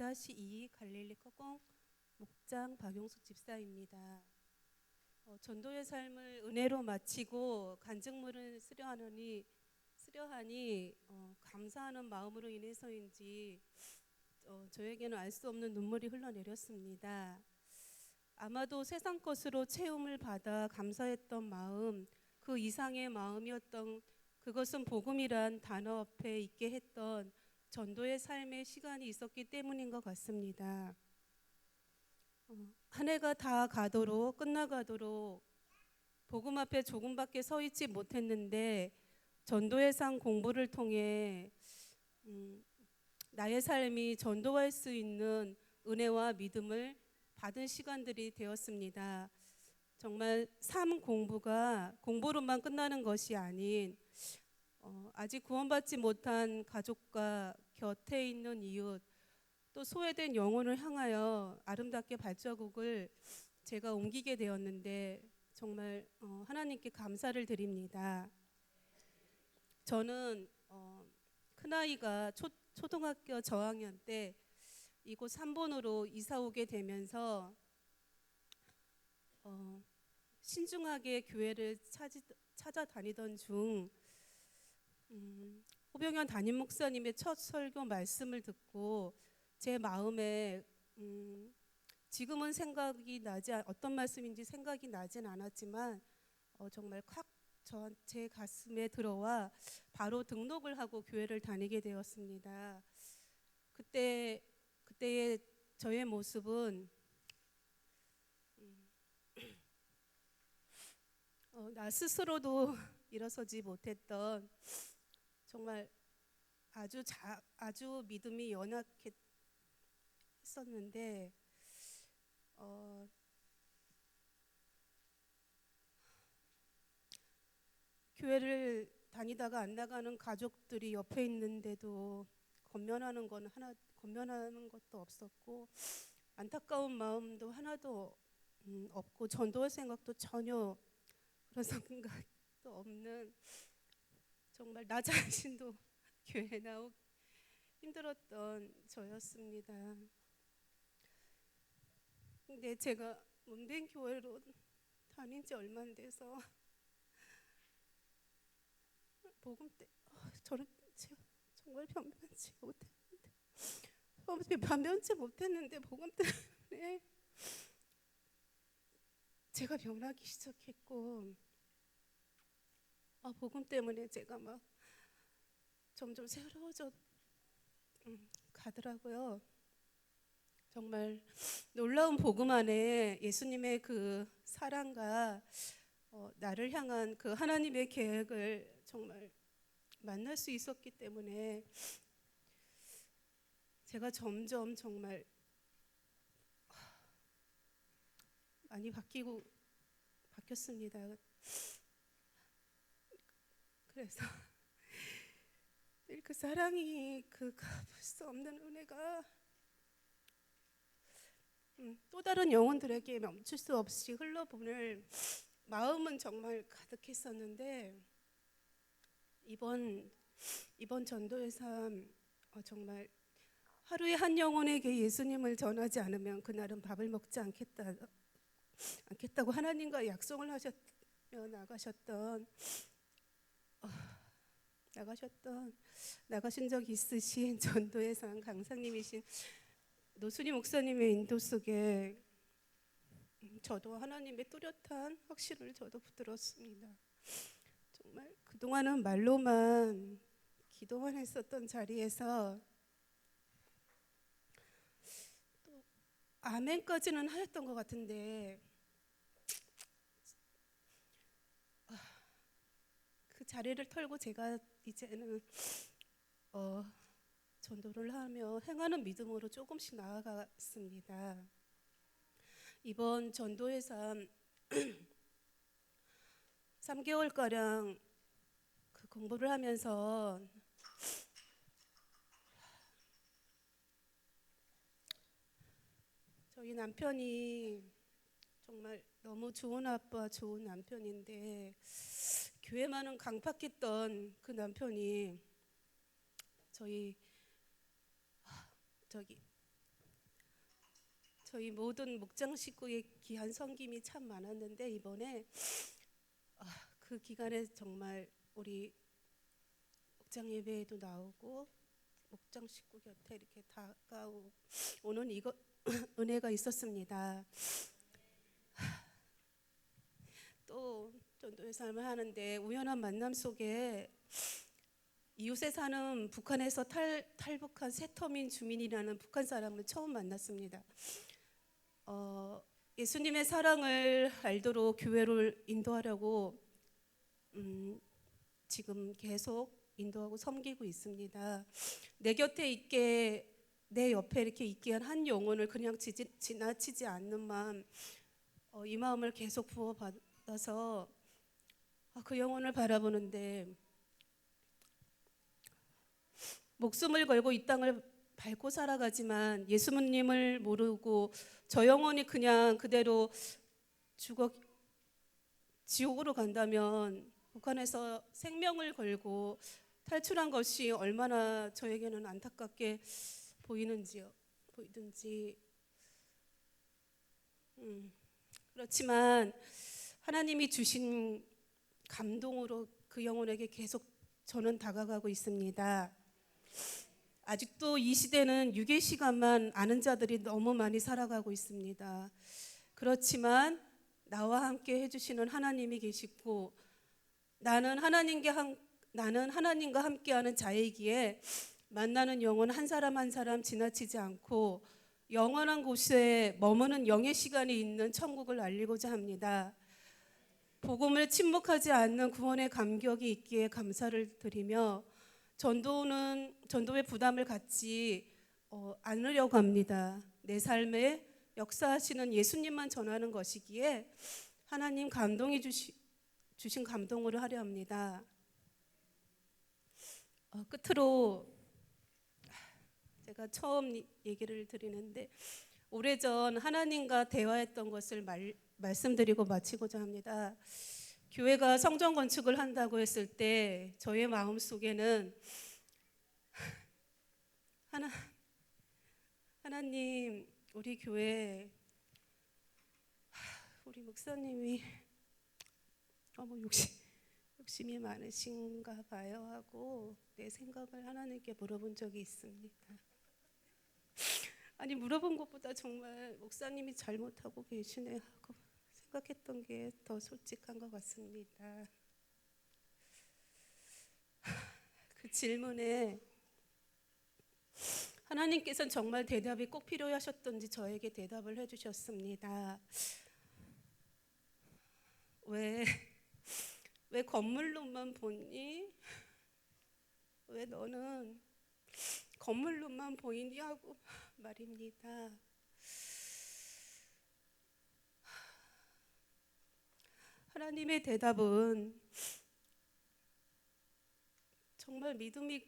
2-2 갈릴리 커공 목장 박용숙 집사입니다. 어, 전도의 삶을 은혜로 마치고 간증물을 쓰려하니 쓰려하니 어, 감사하는 마음으로 인해서인지 어, 저에게는 알 수 없는 눈물이 흘러내렸습니다. 아마도 세상 것으로 채움을 받아 감사했던 마음, 그 이상의 마음이었던 그것은 복음이란 단어 앞에 있게 했던 전도의 삶의 시간이 있었기 때문인 것 같습니다. 어, 한 해가 다 가도록 끝나가도록 복음 앞에 조금밖에 서 있지 못했는데 전도의 상 공부를 통해 음, 나의 삶이 전도할 수 있는 은혜와 믿음을 받은 시간들이 되었습니다. 정말 삶 공부가 공부로만 끝나는 것이 아닌 어, 아직 구원받지 못한 가족과 곁에 있는 이웃 또 소외된 영혼을 향하여 아름답게 발자국을 제가 옮기게 되었는데 정말 어, 하나님께 감사를 드립니다. 저는 어, 큰아이가 초, 초등학교 저학년 때 이곳 3번으로 이사 오게 되면서 어, 신중하게 교회를 찾이, 찾아다니던 중 음, 호병현 담임 목사님의 첫 설교 말씀을 듣고 제 마음에 음, 지금은 생각이 나지 않- 어떤 말씀인지 생각이 나진 않았지만 어, 정말 콱제 가슴에 들어와 바로 등록을 하고 교회를 다니게 되었습니다. 그때 그때의 저의 모습은 음, 어, 나 스스로도 일어서지 못했던 정말 아주 자, 아주 믿음이 연약했었는데 어, 교회를 다니다가 안 나가는 가족들이 옆에 있는데도 건면하는 건 하나 건면하는 것도 없었고 안타까운 마음도 하나도 음, 없고 전도할 생각도 전혀 그런 생각도 없는 정말 나 자신도 교회 나오기 힘들었던 저였습니다. 근데 제가 몸된 교회로 다닌 지 얼마 안 돼서 복음 때 아, 저를 정말 변변치 못했는데 어, 변변치 못했는데 복음 때문에 제가 변하기 시작했고 아, 복음 때문에 제가 막 점점 새로워져 음, 가더라고요. 정말 놀라운 복음 안에 예수님의 그 사랑과 어, 나를 향한 그 하나님의 계획을 정말 만날 수 있었기 때문에 제가 점점 정말 많이 바뀌고 바뀌었습니다. 그래서 늘그 사랑이 그 갚을 수 없는 은혜가 음, 또 다른 영혼들에게 멈출 수 없이 흘러보낼 마음은 정말 가득했었는데 이번 이번 전도의 삶 어, 정말 하루에 한 영혼에게 예수님을 전하지 않으면 그날은 밥을 먹지 않겠다 않겠다고 하나님과 약속을 하셨며 나가셨던 어, 나가셨던 나가신 적 있으신 전도의 상 강사님이신 노순희 목사님의 인도 속에 음, 저도 하나님의 뚜렷한 확신을 저도 붙들었습니다. 정말 그동안은 말로만 기도만 했었던 자리에서 또 아멘까지는 하였던 것 같은데 아, 그 자리를 털고 제가 이제는 어, 전도를 하며 행하는 믿음으로 조금씩 나아갔습니다. 이번 전도의 삶 3개월 가량 그 공부를 하면서 저희 남편이 정말 너무 좋은 아빠, 좋은 남편인데 교회만은 강팍했던 그 남편이 저희 하, 저기 저희 모든 목장 식구의 귀한 섬김이 참 많았는데 이번에 아, 그 기간에 정말 우리 목장 예배에도 나오고 목장 식구 곁에 이렇게 다가오는 이거 은혜가 있었습니다. 또 전도의 삶을 하는데 우연한 만남 속에 이웃에 사는 북한에서 탈, 탈북한 세터민 주민이라는 북한 사람을 처음 만났습니다. 어, 예수님의 사랑을 알도록 교회를 인도하려고 음, 지금 계속 인도하고 섬기고 있습니다. 내 곁에 있게 내 옆에 이렇게 있게 한 한 영혼을 그냥 지지, 지나치지 않는 마음, 어, 이 마음을 계속 부어받아서 아, 그 영혼을 바라보는데 목숨을 걸고 이 땅을 밟고 살아가지만 예수님을 모르고 저 영혼이 그냥 그대로 죽어 지옥으로 간다면 북한에서 생명을 걸고 탈출한 것이 얼마나 저에게는 안타깝게 보이는지요 보이든지. 음, 그렇지만 하나님이 주신 감동으로 그 영혼에게 계속 저는 다가가고 있습니다. 아직도 이 시대는 유괴 시간만 아는 자들이 너무 많이 살아가고 있습니다. 그렇지만 나와 함께 해주시는 하나님이 계시고 나는 하나님께 한, 나는 하나님과 함께하는 자이기에 만나는 영혼 한 사람 한 사람 지나치지 않고 영원한 곳에 머무는 영의 시간이 있는 천국을 알리고자 합니다. 복음을 침묵하지 않는 구원의 감격이 있기에 감사를 드리며 전도는 전도의 부담을 갖지 어, 않으려고 합니다. 내 삶에 역사하시는 예수님만 전하는 것이기에 하나님 감동이 주시, 주신 감동으로 하려 합니다. 어, 끝으로 제가 처음 얘기를 드리는데 오래전 하나님과 대화했던 것을 말, 말씀드리고 마치고자 합니다. 교회가 성전 건축을 한다고 했을 때 저의 마음 속에는 하나 하나님 우리 교회 우리 목사님이 너무 욕심 욕심이 많으신가 봐요 하고 내 생각을 하나님께 물어본 적이 있습니다. 아니 물어본 것보다 정말 목사님이 잘못하고 계시네 하고 생각했던 게 더 솔직한 것 같습니다. 그 질문에 하나님께서는 정말 대답이 꼭 필요하셨던지 저에게 대답을 해주셨습니다. 왜, 왜 건물로만 보니? 왜 너는 건물로만 보이냐고 말입니다. 하나님의 대답은 정말 믿음이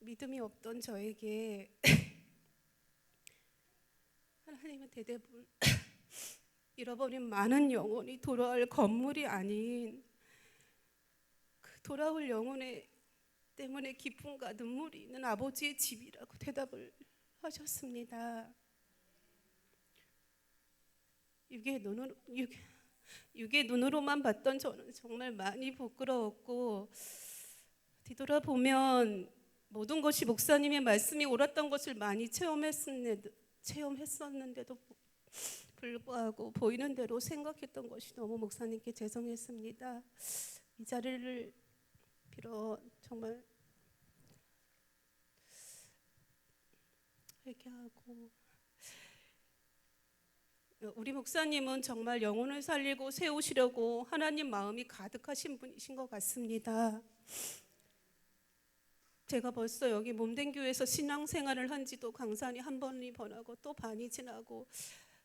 믿음이 없던 저에게 하나님의 대답을 잃어버린 많은 영혼이 돌아올 건물이 아닌 그 돌아올 영혼의 때문에 기쁨과 눈물이 있는 아버지의 집이라고 대답을 하셨습니다. 육의 눈으로 육, 육의 눈으로만 봤던 저는 정말 많이 부끄러웠고 뒤돌아보면 모든 것이 목사님의 말씀이 옳았던 것을 많이 체험했었는데도, 체험했었는데도 불구하고 보이는 대로 생각했던 것이 너무 목사님께 죄송했습니다. 이 자리를 빌어 정말 회개하고 우리 목사님은 정말 영혼을 살리고 세우시려고 하나님 마음이 가득하신 분이신 것 같습니다. 제가 벌써 여기 몸된 교회에서 신앙생활을 한 지도 강산이 한 번이 번하고 또 반이 지나고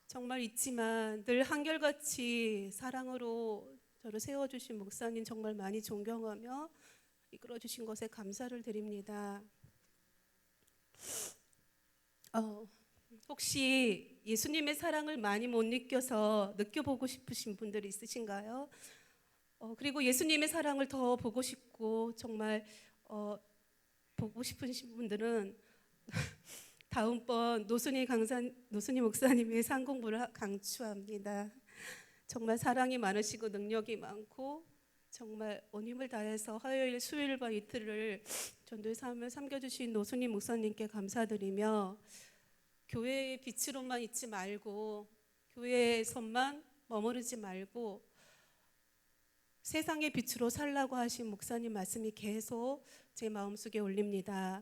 정말 있지만 늘 한결같이 사랑으로 저를 세워주신 목사님 정말 많이 존경하며 이끌어주신 것에 감사를 드립니다. 어, 혹시 예수님의 사랑을 많이 못 느껴서 느껴보고 싶으신 분들 있으신가요? 어, 그리고 예수님의 사랑을 더 보고 싶고 정말 어, 보고 싶으신 분들은 다음번 노순희 강사 노순희 목사님의 상 공부를 하- 강추합니다. 정말 사랑이 많으시고 능력이 많고 정말 온 힘을 다해서 화요일, 수요일과 이틀을 전도의 삶을 섬겨주신 노순희 목사님께 감사드리며 교회의 빛으로만 있지 말고 교회에서만 머무르지 말고 세상의 빛으로 살라고 하신 목사님 말씀이 계속 제 마음속에 올립니다.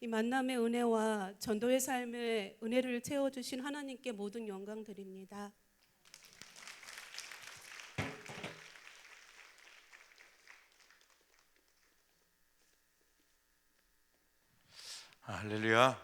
이 만남의 은혜와 전도의 삶의 은혜를 채워 주신 하나님께 모든 영광 드립니다. 아, 할렐루야.